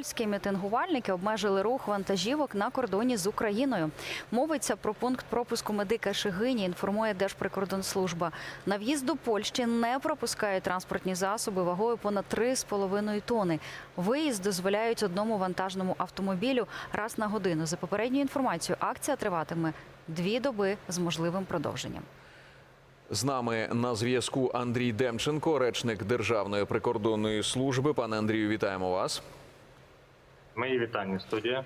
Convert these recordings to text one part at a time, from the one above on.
Польські мітингувальники обмежили рух вантажівок на кордоні з Україною. Мовиться про пункт пропуску медика Шигині. Інформує Держприкордонслужба. На в'їзд до Польщі не пропускають транспортні засоби вагою понад 3,5 тони. Виїзд дозволяють одному вантажному автомобілю раз на годину. За попередньою інформацією, акція триватиме дві доби з можливим продовженням. З нами на зв'язку Андрій Демченко, речник Державної прикордонної служби. Пане Андрію, вітаємо вас. Мої вітання, студія.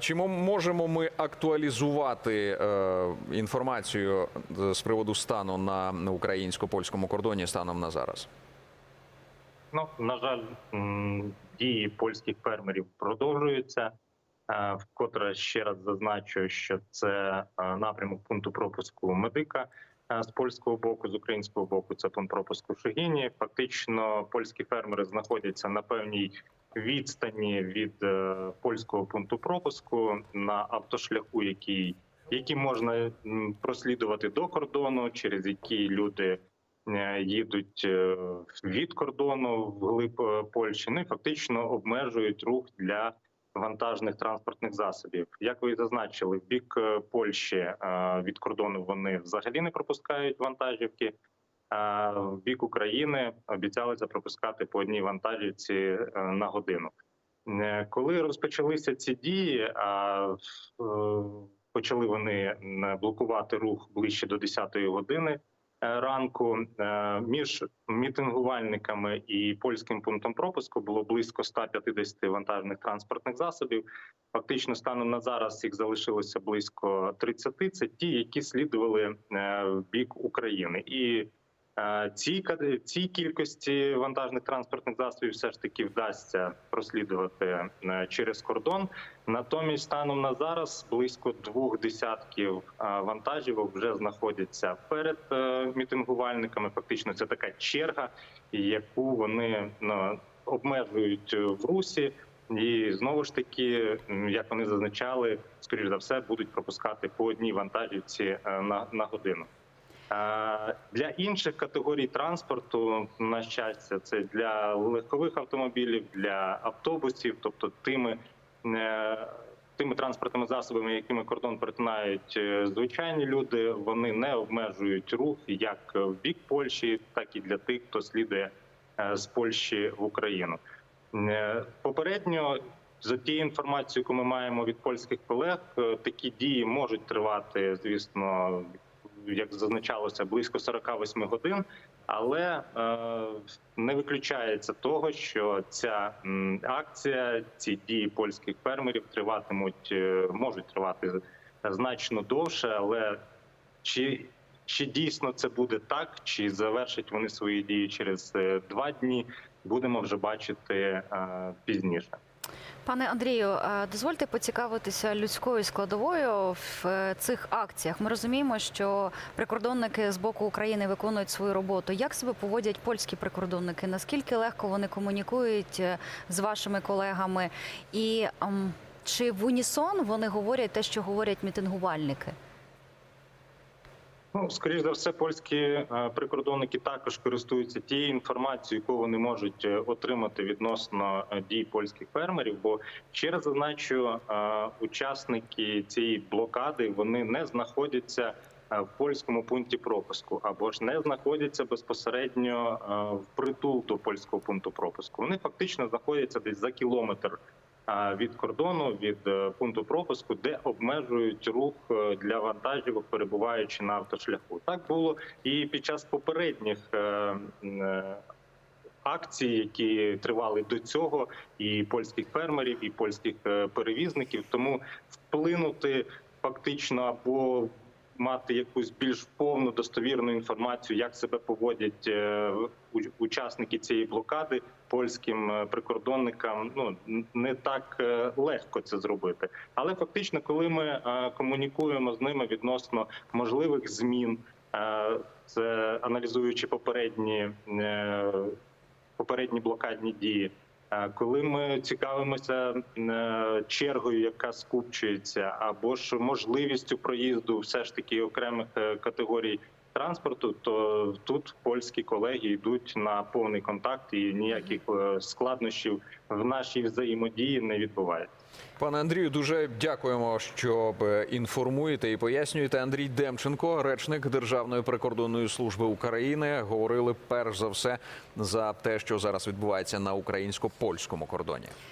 Чи мо- можемо ми актуалізувати е, інформацію з приводу стану на українсько-польському кордоні станом на зараз? Ну на жаль, дії польських фермерів продовжуються. Е, Вкотре ще раз зазначу, що це е, напрямок пункту пропуску медика з польського боку, з українського боку це пункт пропуску в Шегіні. Фактично, польські фермери знаходяться на певній відстані від е, польського пункту пропуску на автошляху, який який можна прослідувати до кордону, через який люди е, їдуть е, від кордону вглиб Польщі. Ну і фактично обмежують рух для вантажних транспортних засобів. Як ви зазначили, в бік Польщі від кордону вони взагалі не пропускають вантажівки. В бік України обіцялися пропускати по одній вантажівці е, на годину. Е, Коли розпочалися ці дії, а е, почали вони блокувати рух ближче до 10-ї години ранку. Між мітингувальниками і польським пунктом пропуску було близько 150 вантажних транспортних засобів. Фактично, станом на зараз їх залишилося близько 30. Це ті, які слідували в бік України, і ці кад- цій кількості вантажних транспортних засобів все ж таки вдасться прослідувати е, через кордон. Натомість, станом на зараз близько двох десятків вантажівок вже знаходяться перед е, мітингувальниками. Фактично, це така черга, яку вони ну, обмежують е, в русі. І знову ж таки, як вони зазначали, скоріш за все будуть пропускати по одній вантажівці на, на годину. Для інших категорій транспорту, на щастя, це для легкових автомобілів, для автобусів, тобто тими, е, тими транспортними засобами, якими кордон перетинають е, звичайні люди, вони не обмежують рух як в бік Польщі, так і для тих, хто слідує е, з Польщі в Україну. Попередньо за тією інформацією, яку ми маємо від польських колег, такі дії можуть тривати, звісно, як зазначалося, близько 48 годин, але е, не виключається того, що ця акція, ці дії польських фермерів триватимуть, е, можуть тривати значно довше, але чи чи дійсно це буде так, чи завершать вони свої дії через е, два дні, будемо вже бачити пізніше. Пане Андрію, е, дозвольте поцікавитися людською складовою в е, цих акціях. Ми розуміємо, що прикордонники з боку України виконують свою роботу. Як себе поводять польські прикордонники? Наскільки легко вони комунікують е, з вашими колегами? І ем, чи в унісон вони говорять те, що говорять мітингувальники? Ну, скоріш за все, польські е, прикордонники також користуються тією інформацією, яку вони можуть е, отримати відносно е, дій польських фермерів. Бо ще раз зазначу, учасники цієї блокади вони не знаходяться в польському пункті пропуску або ж не знаходяться безпосередньо в притул до польського пункту пропуску. Вони фактично знаходяться десь за кілометр від кордону від е, пункту пропуску, де обмежують рух е, для вантажівок, перебуваючи на автошляху. Так було і під час попередніх е, акцій, які тривали до цього, і польських фермерів, і польських перевізників. Тому вплинути фактично або мати якусь більш повну достовірну інформацію, як себе поводять е, учасники цієї блокади польським е, прикордонникам. Ну не так е, легко це зробити. Але фактично, коли ми комунікуємо з ними відносно можливих змін, це аналізуючи попередні. Попередні блокадні дії, коли ми цікавимося е, чергою, яка скупчується, або ж можливістю проїзду, все ж таки окремих е, категорій транспорту, то тут польські колеги йдуть на повний контакт і ніяких е, складнощів в нашій взаємодії не відбувається. Пане Андрію, дуже дякуємо, що е, інформуєте і пояснюєте. Андрій Демченко, речник Державної прикордонної служби України, говорили перш за все за те, що зараз відбувається на українсько-польському кордоні.